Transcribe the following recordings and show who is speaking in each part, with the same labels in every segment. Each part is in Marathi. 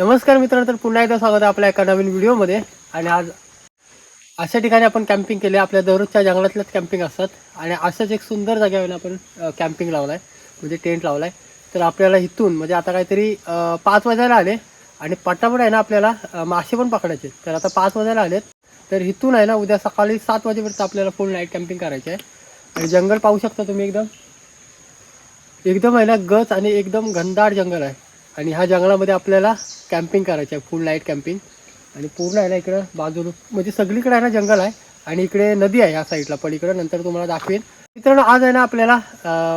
Speaker 1: नमस्कार मित्रांनो तर पुन्हा एकदा स्वागत आहे आपल्या एका नवीन व्हिडिओमध्ये. आणि आज अशा ठिकाणी आपण कॅम्पिंग केले आपल्या दररोजच्या जंगलातल्याच कॅम्पिंग असतात. आणि अशाच एक सुंदर जागेवर आपण कॅम्पिंग लावला आहे म्हणजे टेंट लावला आहे तर आपल्याला इथून म्हणजे आता काहीतरी पाच वाजायला आले. आणि पटापट आहे ना आपल्याला मासे पण पकडायचे. तर आता पाच वाजायला आलेत. तर इथून आहे ना उद्या सकाळी सात वाजेपर्यंत आपल्याला फुल नाईट कॅम्पिंग करायची आहे आणि जंगल पाहू शकता तुम्ही एकदम. एकदम आहे ना गच आणि एकदम घनदाट जंगल आहे. आणि ह्या जंगलामध्ये आपल्याला कॅम्पिंग करायचं आहे फुल नाईट कॅम्पिंग आणि पूर्ण आहे ना इकडं बाजूला म्हणजे सगळीकडे आहे ना जंगल आहे. आणि इकडे नदी आहे ह्या साईडला पण इकडं नंतर तुम्हाला दाखवेन. मित्रांनो आज आहे ना आपल्याला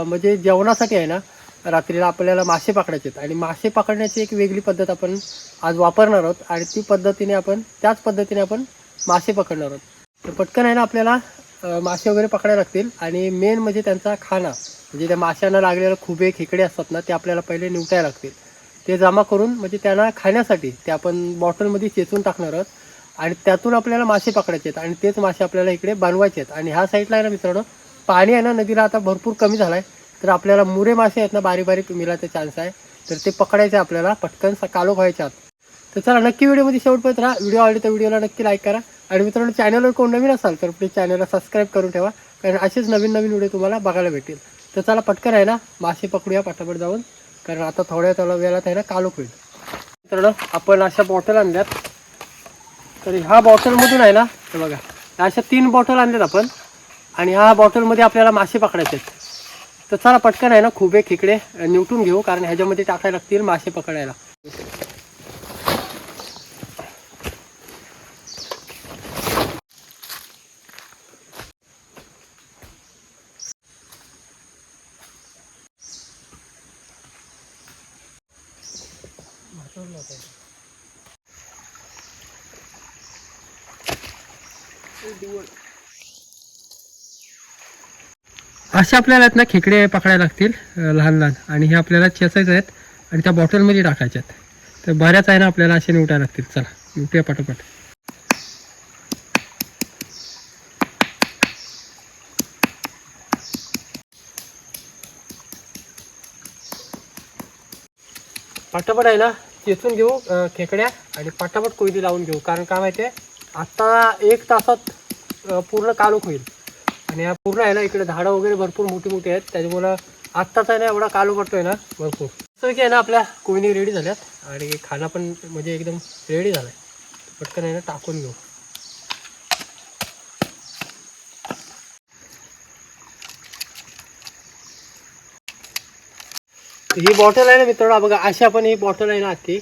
Speaker 1: म्हणजे जेवणासाठी आहे ना रात्रीला आपल्याला मासे पकडायचे आहेत. आणि मासे पकडण्याची एक वेगळी पद्धत आपण आज वापरणार आहोत. आणि ती पद्धतीने आपण त्याच पद्धतीने आपण मासे पकडणार आहोत. तर पटकन आहे ना आपल्याला मासे वगैरे पकडायला लागतील. आणि मेन म्हणजे त्यांचा खाना म्हणजे त्या माशांना लागलेले खुबे खेकडे असतात ना ते आपल्याला पहिले निवटायला लागतील. ते जमा करून म्हणजे त्यांना खाण्यासाठी ते आपण बॉटलमध्ये चेचून टाकणार आहोत. आणि त्यातून आपल्याला मासे पकडायचे आहेत. आणि तेच मासे आपल्याला इकडे बनवायचे आहेत. आणि ह्या साईडला आहे ना मित्रांनो पाणी आहे ना नदीला आता भरपूर कमी झालं आहे तर आपल्याला मुरे मासे आहेत ना बारीक बारीक मिळायचा चान्स आहे. तर ते पकडायचे आपल्याला पटकन स- कालो व्हायच्या आत तर चला नक्की व्हिडिओमध्ये शेवटपर्यंत राहा. व्हिडिओ आवडली तर व्हिडिओला नक्की लाईक करा. आणि मित्रांनो चॅनलवर कोण नवीन असाल तर प्लीज चॅनलला सबस्क्राईब करून ठेवा. कारण असेच नवीन नवीन व्हिडिओ तुम्हाला बघायला भेटेल. तर चला पटकन आहे ना मासे पकडूया पटापट जाऊन. कारण आता थोड्या थोड्या वेळात आहे ना कालोख होईल. मित्रांनो आपण अशा बॉटल आणल्यात. तर ह्या बॉटलमधून आहे ना हे बघा अशा तीन बॉटल आणल्यात आपण. आणि ह्या बॉटलमध्ये आपल्याला मासे पकडायचे आहेत. तर चला पटकन आहे ना खुबे खेकडे निवटून घेऊ कारण ह्याच्यामध्ये टाकायला लागतील मासे पकडायला. असे आपल्याला आहेत ना खेकडे पकडायला लागतील लहान लहान. आणि हे आपल्याला चेचायचे आहेत आणि त्या बॉटलमध्ये टाकायच्या आहेत. तर बऱ्याच आहे ना आपल्याला असे निवटायला लागतील. चला निवटूया पटापट. पटापट आहे ना चेचून घेऊ खेकड्या आणि पटापट कोयली लावून घेऊ. कारण काय माहिती आहे आत्ता एक तासात पूर्ण कालोख होईल. आणि हा पूर्ण आहे ना इकडे झाडं वगैरे भरपूर मोठी मोठी आहेत. त्याच्यामुळं आत्ताच आहे ना एवढा कालो पडतोय ना भरपूर. की आहे ना आपल्या कोविनी रेडी झाल्यात. आणि खाना पण म्हणजे एकदम रेडी झालाय. पटकन आहे ना टाकून घेऊ. ही बॉटल आहे ना मित्रांनो बघा अशी आपण ही बॉटल आहे ना आत्ती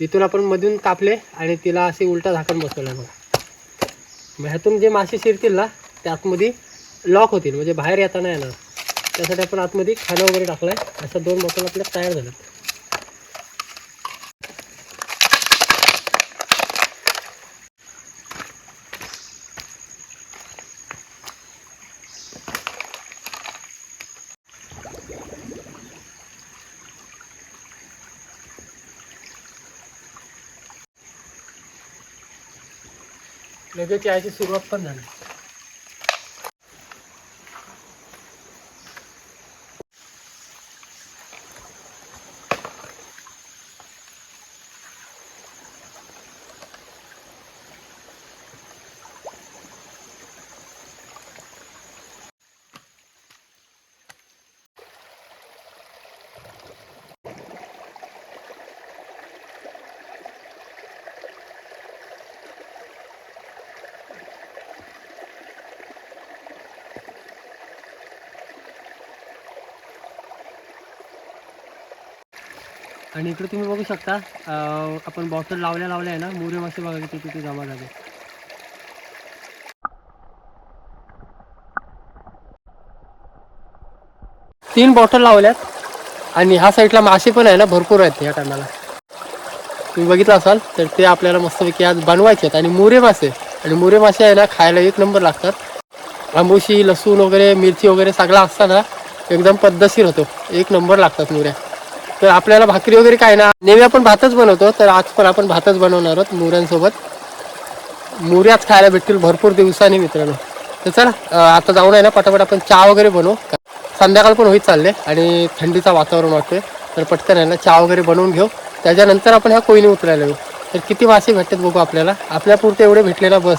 Speaker 1: इथून आपण मधून कापले आणि तिला असे उलटा झाकण बसवलं बघा. मग ह्यातून जे मासे शिरतील ना त्या आतमध्ये लॉक होतील म्हणजे बाहेर येता नाही येणार त्यासाठी आपण आतमध्ये खाणं वगैरे टाकलंय. अशा दोन बॉटल आपल्या तयार झाल्यात. लगेच यायची सुरुवात पण झाली. आणि इकडे तुम्ही बघू शकता आपण बॉटल लावल्या लावल्या आहे ना मोरे मासे बघा किती तिथे जमा झाले. तीन बॉटल लावल्यात आणि ह्या साईडला मासे पण आहे ना भरपूर आहेत या टायमाला. तुम्ही बघितलं असाल तर ते आपल्याला मस्तपैकी आज बनवायचे आहेत. आणि मोरे मासे आणि मोरे मासे आहे ना खायला एक नंबर लागतात. आंबोशी लसूण वगैरे मिरची वगैरे सगळा असताना एकदम पद्धतशीर होतो. एक नंबर लागतात मुऱ्या. तर आपल्याला भाकरी वगैरे काय ना नेहमी आपण भातच बनवतो तर आज पण आपण भातच बनवणार आहोत मुऱ्यांसोबत. मुऱ्याच खायला भेटतील भरपूर दिवसांनी मित्रांनो. तर चला आता जाऊन आहे ना पटापट आपण चहा वगैरे बनवू. संध्याकाळ पण होईत चालले आणि थंडीचं वातावरण वाटते तर पटकन आहे ना चहा वगैरे बनवून घेऊ. त्याच्यानंतर आपण ह्या कोयनी उतरायला येऊ. तर किती मासे भेटतात बघू आपल्याला. आपल्या पुरते एवढे भेटलेला बस.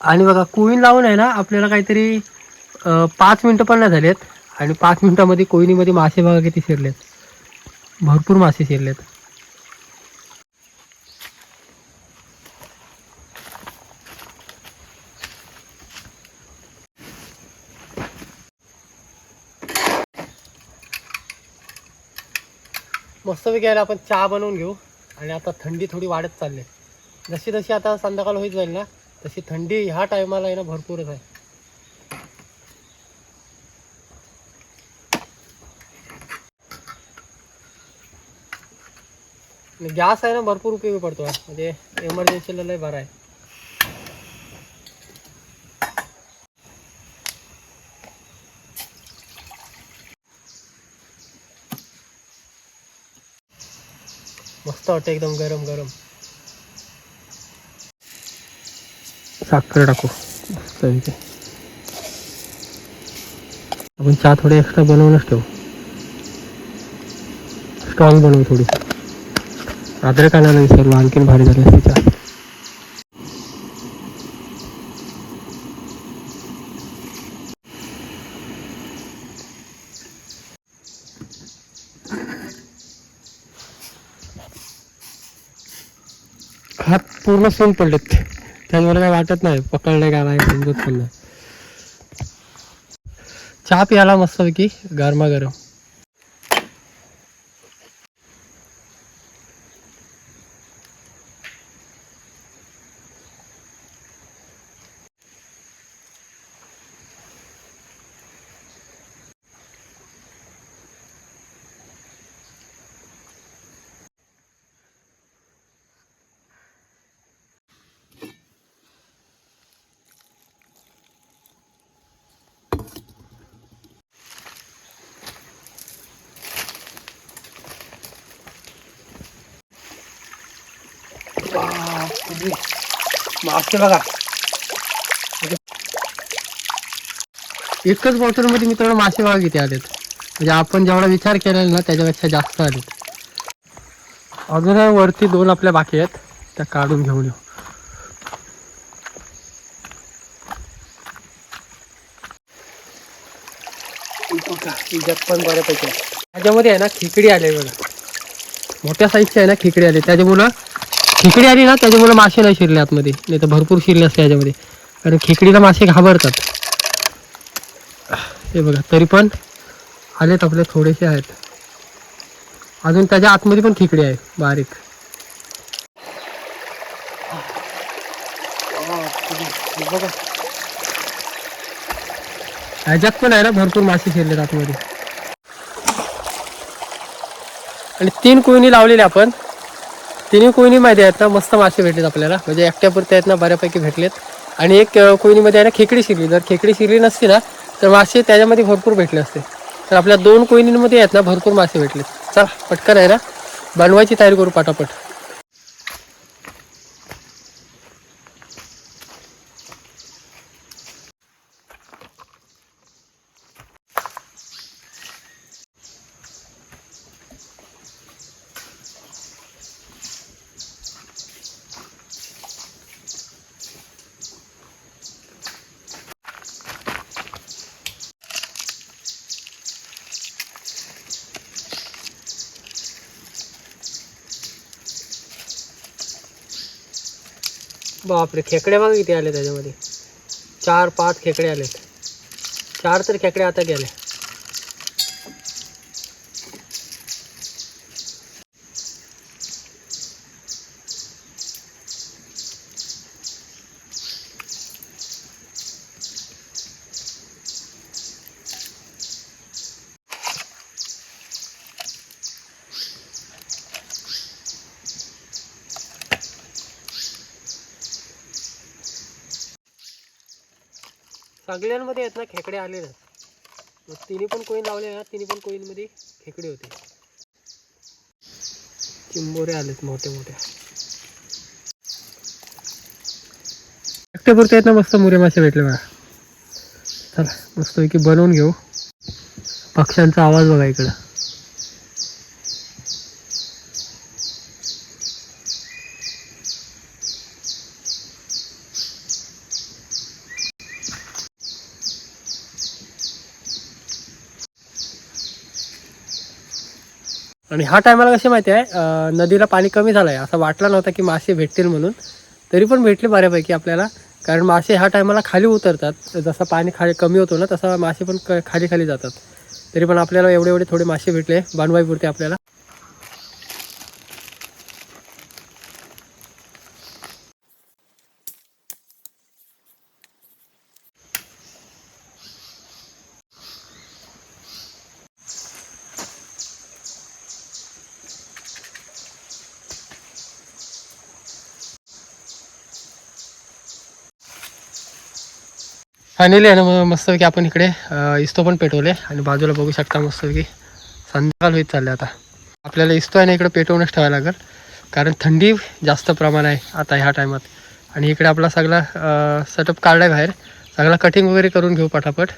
Speaker 1: आणि बघा कोईन लावून आहे ना आपल्याला काहीतरी पाच मिनटं पण नाही झालेत. आणि पाच मिनिटामध्ये कोयनीमध्ये मासे बघा किती शिरलेत. भरपूर मासे शिरलेत. मस्तपैकी यायला आपण चहा बनवून घेऊ. आणि आता थंडी थोडी वाढत चालली आहे. जशी जशी आता संध्याकाळ होईल जाईल ना तशी थंडी ह्या टायमाला आहे ना भरपूरच आहे. गॅस आहे ना भरपूर उपयोगी पडतो. म्हणजे एमर्जन्सीला लय बरा आहे. मस्त वाटतं एकदम गरम गरम. साखर टाकू. मस्त इथे. आपण चहा थोडी एक्स्ट्रा बनवूनच ठेवू. स्ट्रॉंग बनवू थोडी अद्रक नाही सर आणखीन भारी झाली असती. चहा हात पूर्ण सोन पडलेत. त्यांवर काय वाटत नाही पकडले का नाही समजत पण नाही. चहा प्यायला मस्तपैकी गरमागरम. मासे बघा. एकच बॉटलमध्ये मित्रांनो मासे बघा किती आलेत. म्हणजे आपण जेवढा विचार केलेला ना त्याच्यापेक्षा जास्त आलेत. अजून वरती दोन आपल्या बाकी आहेत. त्या काढून घेऊन येऊ. पण बऱ्यापैकी त्याच्यामध्ये आहे ना खिकडी आली बघा. मोठ्या साईजची आहे ना खिकडी आली त्याच्यामुळं खिकडी आली ना त्याच्यामुळे मासे नाही शिरले आतमध्ये. नाही तर भरपूर शिरले असते याच्यामध्ये. कारण खिकडीला मासे घाबरतात. हे बघा तरी पण आलेत आपले थोडेसे आहेत. अजून त्याच्या आतमध्ये पण खिकडी आहे बारीक. बघा ह्याच्यात पण आहे ना भरपूर मासे शिरलेत आतमध्ये. आणि तीन कोयनी लावलेले आपण. तिन्ही कोहिनीमध्ये आहेत ना मस्त मासे भेटलेत आपल्याला. म्हणजे एकट्यापुरते आहेत ना बऱ्यापैकी भेटलेत. आणि एक अं, कोयनीमध्ये आहे ना खेकडी शिरली. जर खेकडी शिरली नसती ना तर मासे त्याच्यामध्ये भरपूर भेटले असते. तर आपल्या दोन कोयनींमध्ये आहेत ना भरपूर मासे भेटलेत. चला पटकन आहे ना बनवायची तयारी करू पटापट. बापरे खेकडे बघा किती आले त्याच्यामध्ये. चार पाच खेकडे आलेत. चार तर खेकडे आता गेले. सगळ्यांमध्ये आहेत ना खेकडे आलेले आहेत. मग तिन्ही पण कोईन लावले ना तिन्ही पण कोईनमध्ये खेकडे होते. चिंबोरे आलेत मोठे मोठ्या एकट्यापुरते आहेत ना मस्त मुरे मासे भेटले बघा. चला मस्तपैकी बनवून घेऊ. पक्ष्यांचा आवाज बघा इकडं. आणि हा टायमाला कसे माहिती आहे? नदीला पाणी कमी झालं आहे असं वाटलं नव्हतं की मासे भेटतील म्हणून. तरी पण भेटले बऱ्यापैकी आपल्याला. कारण मासे ह्या टायमाला खाली उतरतात. जसं पाणी खाली कमी होतो ना तसं मासे पण खाली खाली जातात. तरी पण आपल्याला एवढे एवढे थोडे मासे भेटले. बनवाईपुरते आपल्याला. फायनली आहे ना मग मस्तपैकी आपण इकडे. इस्तो पण पेटवले आणि बाजूला बघू शकता मस्तपैकी संध्याकाळ होईत चालले आता. आपल्याला इस्तो आहे ना इकडे पेटवूनच ठेवायला लागेल. कारण थंडी जास्त प्रमाण आहे आता ह्या टायमात. आणि इकडे आपला सगळा सेटअप काढला बाहेर. सगळा कटिंग वगैरे करून घेऊ पटापट.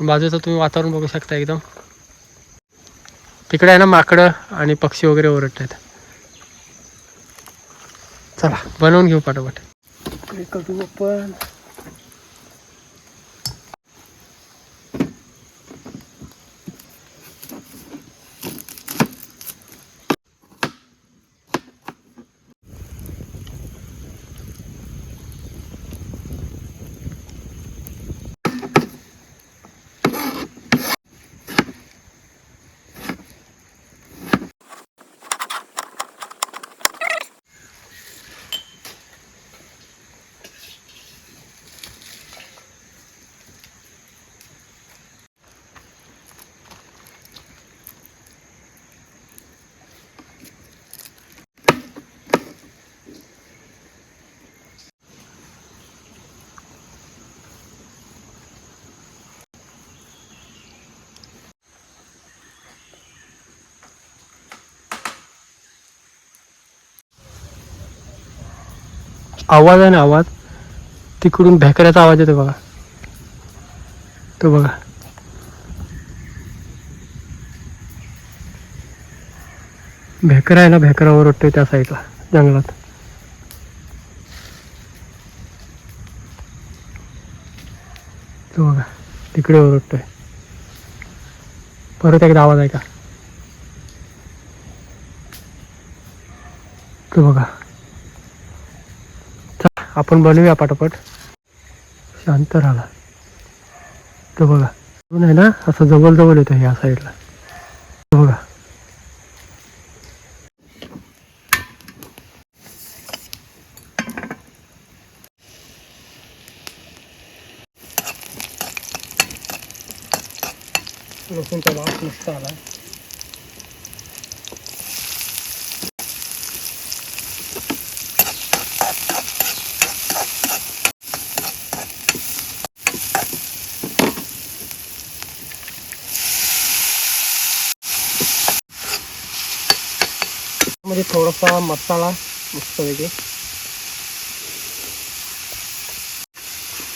Speaker 1: बाजूचं तुम्ही वातावरण बघू शकता एकदम. तिकडे आहे ना माकडं आणि पक्षी वगैरे ओरडत आहेत चला बनवून घेऊ पटापट. इकडे आवाज आहे ना आवाज? तिकडून भेकऱ्याचा आवाज येतो बघा. तो बघा. भेकरा आहे ना भेकरावर ओरडतोय त्या साईडला जंगलात. तो बघा तिकडे ओरडतोय परत एकदा आवाज आहे का तो बघा. आपण बनवूया पटापट. शांत राहा. तो बघा अजून आहे ना असं जवळजवळ येतं ह्या साईडला. बघा. लसूणचा वास मस्त आला मध्ये थोडासा मसाला मस्तपैकी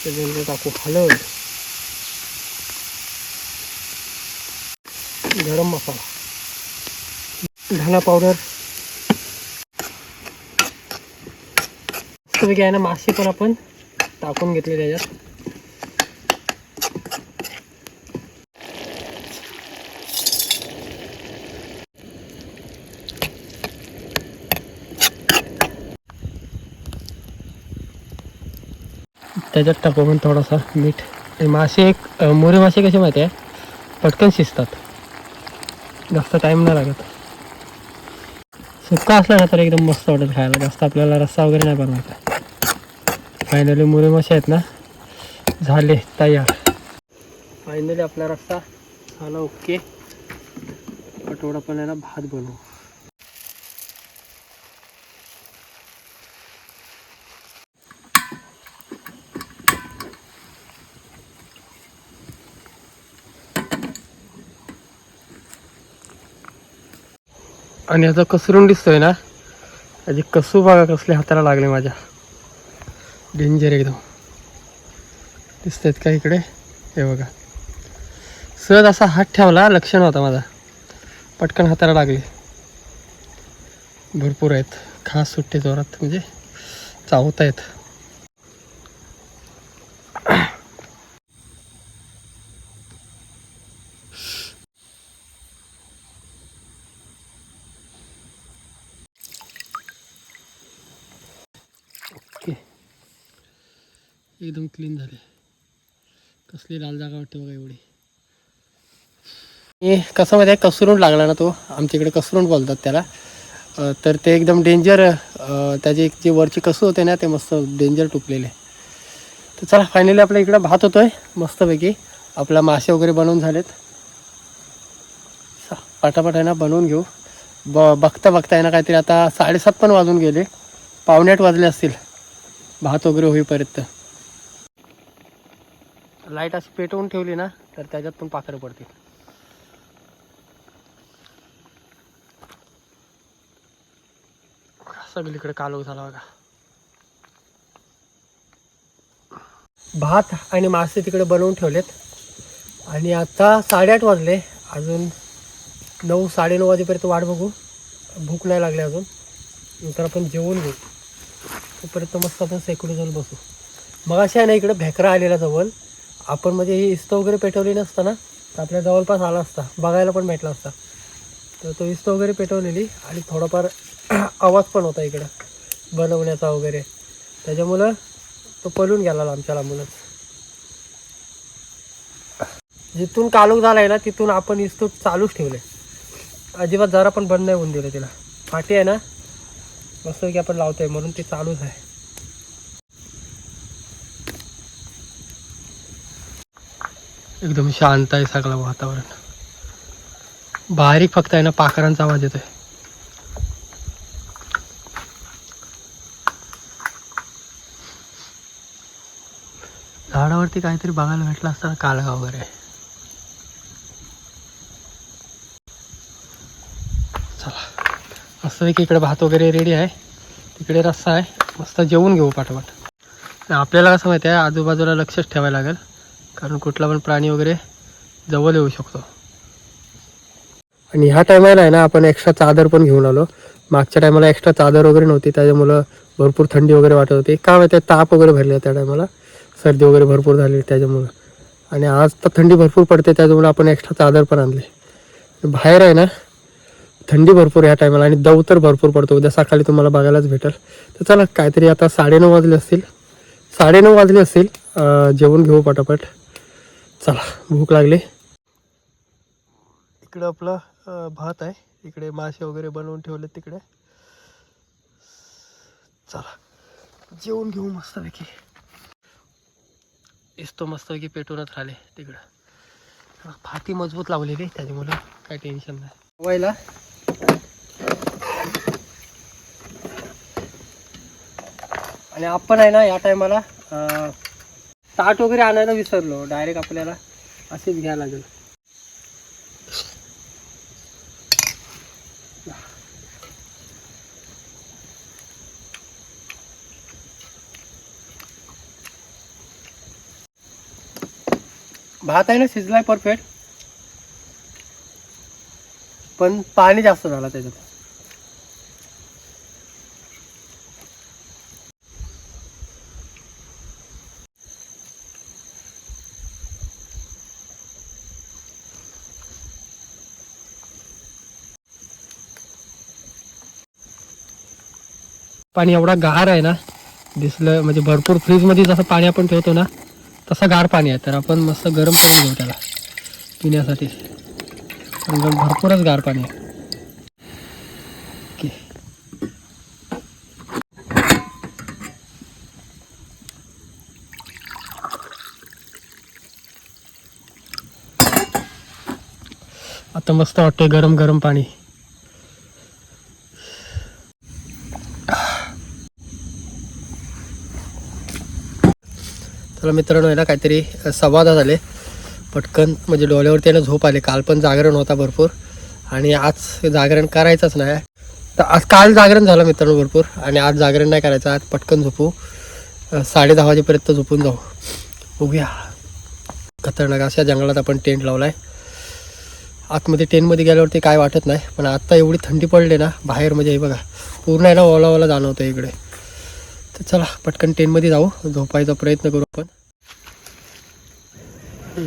Speaker 1: त्याच्यानंतर टाकू हळद गरम मसाला धना पावडर मस्तपैकी आहे ना मासे पण आपण टाकून घेतले त्याच्यात त्याच्यात टाकू पण थोडासा मीठ. मासे एक मोरे मासे कसे माहिती आहे? पटकन शिजतात. जास्त टाईम नाही लागत. सुक्का असला ना तर एकदम मस्त वाटत खायला. जास्त आपल्याला रस्सा वगैरे नाही बनवायचा. फायनली मुरे मासे आहेत ना? झाले तयार. फायनली आपला रस्सा झाला ओके आठवडा पण याला भात बनवू. आणि याचा कसरून दिसतोय ना? याची कसू बघा कसले हाताला लागले माझ्या. डेंजर एकदम. दिसत आहेत का इकडे? हे बघा. सहज असा हात ठेवला लक्ष नव्हता माझा. पटकन हाताला लागले. भरपूर आहेत. खास सुट्टे जोरात म्हणजे चावत आहेत एकदम क्लीन झाले. कसली लाल जागा वाटते बघा एवढी. हे कसं माहिती आहे? कसरून लागला ना तो? आमच्या इकडे कसरून बोलतात त्याला? तर ते एकदम डेंजर त्याचे जे वरचे वरची कसू होते ना ते मस्त डेंजर टुपलेले तर चला फायनली आपल्या इकडं भात होतोय मस्तपैकी. आपला मासे वगैरे बनवून झालेत. पाठापाठ आहे ना बनवून घेऊ. ब बघता बघता आहे ना काहीतरी आता साडेसात पण वाजून गेले. पावणे आठ वाजले असतील. भात वगैरे होईपर्यंत. लाइट अशी पेटवून ठेवली ना तर त्याच्यात पण पाखरं पडतील. सगळीकडे कालो झाला बघा. भात आणि मासे तिकडे बनवून ठेवलेत. आणि आता साडेआठ वाजले. अजून नऊ साडेनऊ वाजेपर्यंत वाट बघू. भूक नाही लागली अजून. नंतर आपण जेवून घेऊ. तोपर्यंत मस्त आपण सेकडे जाऊन बसू. मग अशा आहे ना इकडे भेकरा आलेला जवळ. आपण म्हणजे ही इस्त वगैरे पेटवली नसता ना तर आपल्या जवळपास आला असता बघायला पण भेटला असता. तर तो इस्त वगैरे पेटवलेली आणि थोडाफार आवाज पण होता इकडं बनवण्याचा वगैरे. त्याच्यामुळं तो पळून गेला आमच्या लांबूनच. जिथून कालूक झालाय ना तिथून आपण इस्तू चालूच ठेवले अजिबात जरा पण बंद नाही होऊन दिलं तिला. फाटी आहे ना मस्त की आपण लावतोय म्हणून ते चालूच आहे. एकदम शांत आहे सगळं वातावरण. बारीक फक्त आहे ना पाखरांचा आवाज येतोय. झाडावरती काहीतरी बघायला भेटलं असतं कालगा वगैरे. चला. मस्तपैकी इकडे भात वगैरे रेडी आहे. तिकडे रस्सा आहे. मस्त जेवून घेऊ पाठोपाठ आपल्याला कसं माहिती आहे आजूबाजूला लक्षच ठेवायला लागेल. कारण कुठला पण प्राणी वगैरे जवळ येऊ शकतो. आणि ह्या टायमाला आहे ना आपण एक्स्ट्रा चादर पण घेऊन आलो. मागच्या टायमाला एक्स्ट्रा चादर वगैरे नव्हती त्याच्यामुळं भरपूर थंडी वगैरे वाटत होती. का माहिती ताप वगैरे भरले त्या टायमाला सर्दी वगैरे भरपूर झाली त्याच्यामुळं. आणि आज तर थंडी भरपूर पडते त्याच्यामुळे आपण एक्स्ट्रा चादर पण आणले. बाहेर आहे ना थंडी भरपूर ह्या टायमाला आणि दव तर भरपूर पडतो. उद्या सकाळी तुम्हाला बघायलाच भेटेल. तर चला काहीतरी आता साडेनऊ वाजले असतील. साडेनऊ वाजले असतील जेवण घेऊ पटापट. चला भूक लागली. इकडं आपलं भात आहे. इकडे मासे वगैरे बनवून ठेवले तिकडे. चला जेवून घेऊ मस्तपैकी. इस्तो मस्तपैकी पेटूनच राहिले तिकडं. फाती मजबूत लावलेली त्याच्यामुळे काय टेन्शन नाही. व्हायला आणि आपण आहे ना या टायमाला ताट वगैरे आणायला विसरलो. डायरेक्ट आपल्याला असेच घ्यावं लागेल. भात आहे ना शिजलाय परफेक्ट पण पाणी जास्त झालं त्याच्यात. पाणी एवढा गार आहे ना दिसलं म्हणजे भरपूर फ्रीजमध्ये जसं पाणी आपण ठेवतो ना तसं गार पाणी आहे. तर आपण मस्त गरम करून घेऊ त्याला पिण्यासाठी. पण भरपूरच गार पाणी आहे. आता मस्त वाटतंय गरम गरम पाणी. मित्रांनो आहे ना काहीतरी संवाद झाले. पटकन म्हणजे डोळ्यावरती आहे ना झोप आले. काल पण जागरण होता भरपूर. आणि आज जागरण करायचंच नाही. तर आज काल जागरण झालं मित्रांनो भरपूर. आणि आज जागरण नाही करायचं. आज पटकन झोपू. साडे दहा वाजेपर्यंत झोपून जाऊ. बघूया. खतरनाक अशा जंगलात आपण टेंट लावला आहे आतमध्ये टेंटमध्ये गेल्यावरती काय वाटत नाही. पण आत्ता एवढी थंडी पडली ना बाहेर म्हणजे हे बघा पूर्ण आहे ना ओला ओला जाणवतं इकडे. तर चला पटकन टेनमध्ये जाऊ. झोपायचा प्रयत्न करू आपण. चला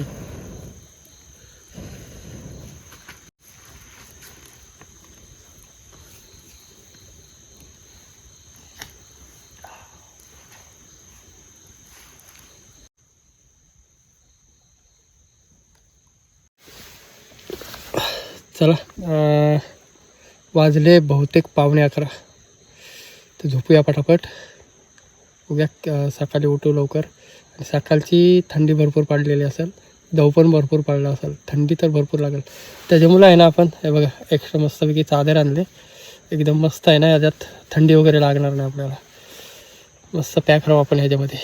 Speaker 1: वाजले बहुतेक पावणे अकरा. तर झोपूया पटापट. उद्या सकाळी उठू लवकर. आणि सकाळची थंडी भरपूर पडलेली असेल दव पण भरपूर पडला असेल थंडी तर भरपूर लागेल. त्याच्यामुळं आहे ना आपण हे बघा एक्स्ट्रा मस्तपैकी चादर आणले. एकदम मस्त आहे ना याच्यात थंडी वगैरे लागणार नाही आपल्याला. मस्त पॅक राहू आपण ह्याच्यामध्ये.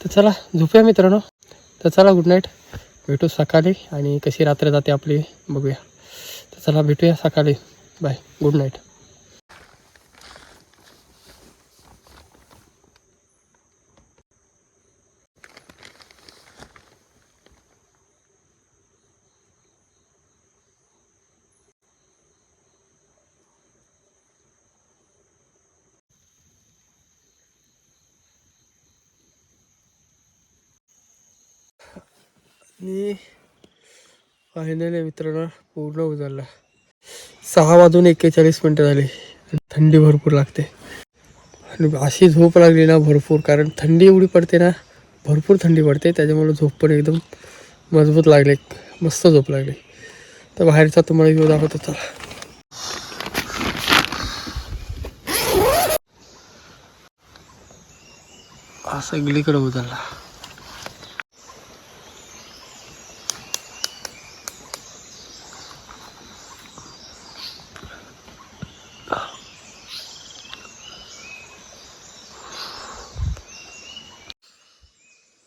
Speaker 1: तर चला झोपूया मित्रांनो. तर चला गुड नाईट भेटू सकाळी आणि कशी रात्र जाते आपली बघूया. तर चला भेटूया सकाळी. बाय गुड नाईट आणि फायनली मित्रांनो पूर्ण उजाडला. सहा वाजून एक्केचाळीस मिनटं झाली. थंडी भरपूर लागते. आणि अशी झोप लागली ना भरपूर कारण थंडी एवढी पडते ना भरपूर थंडी पडते. त्याच्यामुळे झोप पण एकदम मजबूत लागले. मस्त झोप लागली. तर बाहेरचा तुम्हाला व्ह्यू दाखवतो चला. हा सगळीकडे उजाडला.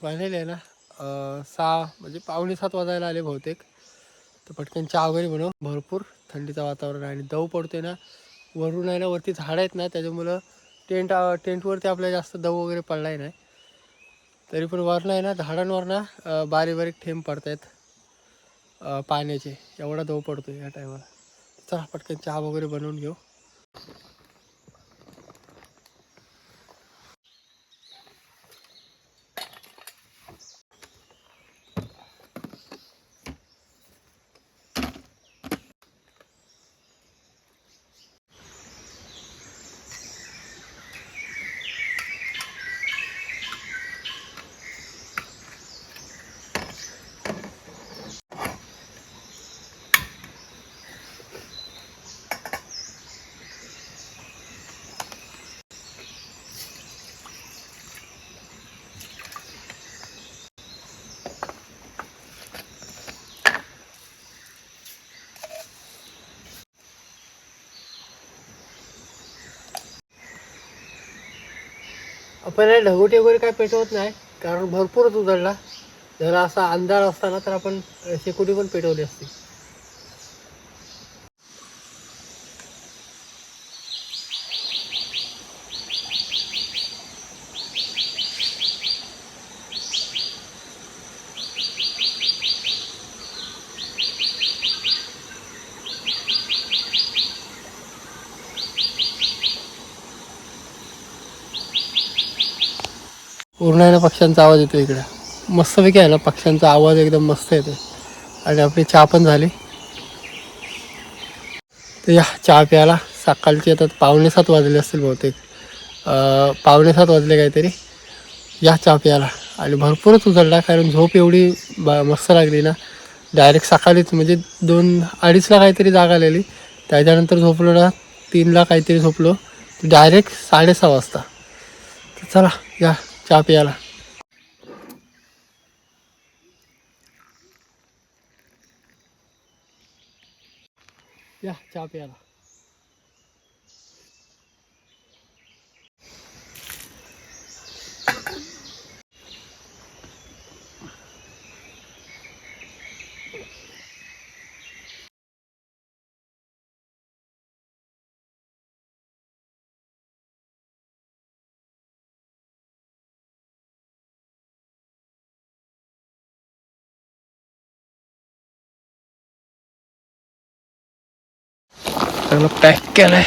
Speaker 1: फायनली आहे ना सहा म्हणजे पावणे सात वाजायला आले बहुतेक. तर पटकन चहा वगैरे बनव. भरपूर थंडीचं वातावरण आहे आणि दव पडते ना. वरून आहे ना वरती झाडं आहेत ना त्याच्यामुळं टेंट टेंटवरती आपल्याला जास्त दव वगैरे पडलाय नाही. तरी पण वरनं आहे ना झाडांवर ना बारीक बारीक थेंब पडत आहेत पाण्याचे. एवढा दव पडतो या टायमाला. चला पटकन चहा वगैरे बनवून घेऊ. आपण हे ढगोटी वगैरे काय पेटवत नाही कारण भरपूरच उजळला जर असा अंधार असताना तर आपण शेकोटी पण पेटवली असती. पूर्ण आहे ना पक्ष्यांचा आवाज येतो इकडे. मस्तपैकी आहे ना पक्ष्यांचा आवाज एकदम मस्त येतो आणि आपली चहा पण झाली. तर या चहा प्यायला. सकाळची आता पावणे सात वाजले असतील बहुतेक. पावणेसात सात वाजले काहीतरी. या चहा प्यायला. आणि भरपूरच उजळला कारण झोप एवढी ब- मस्त लागली ना. डायरेक्ट सकाळीच म्हणजे दोन अडीचला काहीतरी जाग आलेली. त्याच्यानंतर झोपलो ना तीनला काहीतरी झोपलो. डायरेक्ट साडेसहा वाजता. तर चला या. चहा प्यायला या चहा प्यायला सगळं पॅक केलंय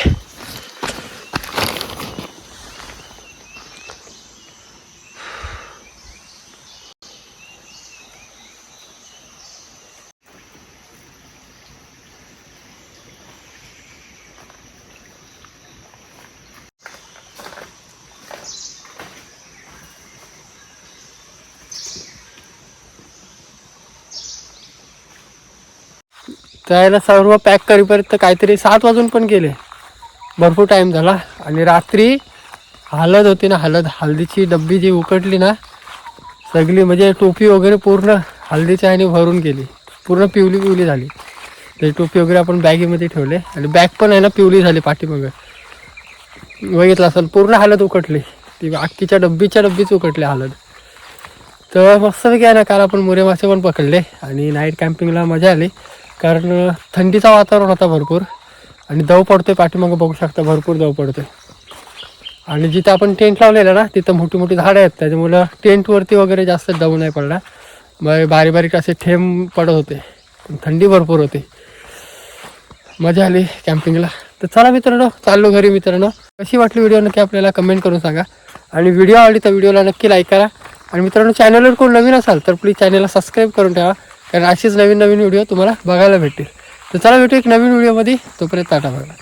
Speaker 1: त्याला सर्व पॅक करीपर्यंत काहीतरी सात वाजून पण गेले. भरपूर टाईम झाला. आणि रात्री हलद होती ना हलद हळदीची डब्बी जी उकटली ना सगळी म्हणजे टोपी वगैरे पूर्ण हळदीच्या ह्याने भरून गेली. पूर्ण पिवली पिवली झाली. ते टोपी वगैरे आपण बॅगेमध्ये ठेवले. आणि बॅग पण आहे ना पिवली झाली पाठीमागं. बघितलं असेल पूर्ण हालत उकटली ती अख्खीच्या डब्बीच्या डब्बीच उकटली हालत तर मस्त आहे ना काल आपण मुरे मासे पण पकडले. आणि नाईट कॅम्पिंगला मजा आली. कारण थंडीचा वातावरण होता भरपूर आणि दव पडतोय पाठीमागं बघू शकता भरपूर दव पडतोय. आणि जिथं आपण टेंट लावलेला ना तिथं मोठी मोठी झाडं आहेत. त्याच्यामुळं टेंटवरती वगैरे जास्त दव नाही पडला मग बारीक बारीक असे थेंब पडत होते. थंडी भरपूर होती. मजा आली कॅम्पिंगला. तर चला मित्रांनो चाललो घरी मित्रांनो. कशी वाटली व्हिडिओ नक्की आपल्याला कमेंट करून सांगा. आणि व्हिडिओ आवडली तर व्हिडिओला नक्की लाईक करा. आणि मित्रांनो चॅनलवर कोण नवीन असाल तर प्लीज चॅनलला सबस्क्राईब करून ठेवा. कारण अशीच नवीन नवीन व्हिडिओ तुम्हाला बघायला भेटतील. तर चला भेटू एक नवीन व्हिडिओमध्ये. तोपर्यंत टाटा बघा